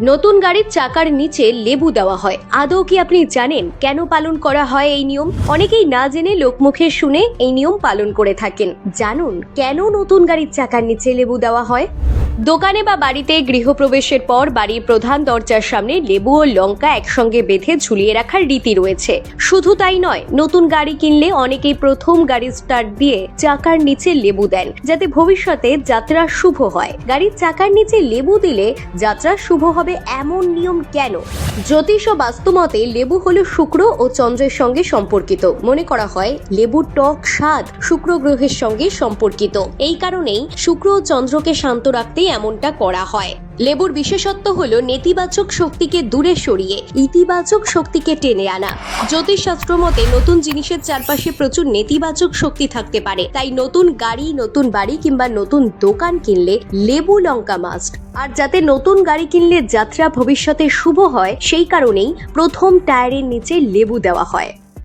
নতুন গাড়ির চাকার নিচে লেবু দেওয়া হয়। আদৌ কি আপনি জানেন কেন পালন করা হয় এই নিয়ম? অনেকেই না জেনে লোকমুখে শুনে এই নিয়ম পালন করে থাকেন। জানুন কেন নতুন গাড়ির চাকার নিচে লেবু দেওয়া হয়? দোকানে বা বাড়িতে গৃহপ্রবেশের পর বাড়ির প্রধান দরজার সামনে লেবু ও লঙ্কা একসঙ্গে বেঁধে ঝুলিয়ে রাখার রীতি রয়েছে। শুধু তাই নয়, নতুন গাড়ি কিনলে অনেকেই প্রথম গাড়ি স্টার্ট দিয়ে চাকার নিচে লেবু দেন, যাতে ভবিষ্যতে যাত্রা শুভ হয়। গাড়ির চাকার নিচে লেবু দিলে যাত্রা শুভ হবে এমন নিয়ম কেন? জ্যোতিষ ও বাস্তুমতে লেবু হলো শুক্র ও চন্দ্রের সঙ্গে সম্পর্কিত। মনে করা হয়, লেবুর টক স্বাদ শুক্র গ্রহের সঙ্গে সম্পর্কিত। এই কারণেই শুক্র ও চন্দ্রকে শান্ত এমনটা করা হয়। লেবুর বিশেষত্ব হলো নেতিবাচক শক্তিকে দূরে সরিয়ে, ইতিবাচক শক্তিকে টেনে আনা। জ্যোতিষশাস্ত্র মতে নতুন জিনিসের চারপাশে প্রচুর নেতিবাচক শক্তি থাকতে পারে। তাই নতুন গাড়ি, নতুন বাড়ি কিংবা নতুন দোকান কিনলে লেবু লঙ্কা মাস্ট আর যাতে নতুন গাড়ি কিনলে যাত্রা ভবিষ্যতে শুভ হয়, সেই কারণেই প্রথম টায়ারের নিচে লেবু দেওয়া হয়।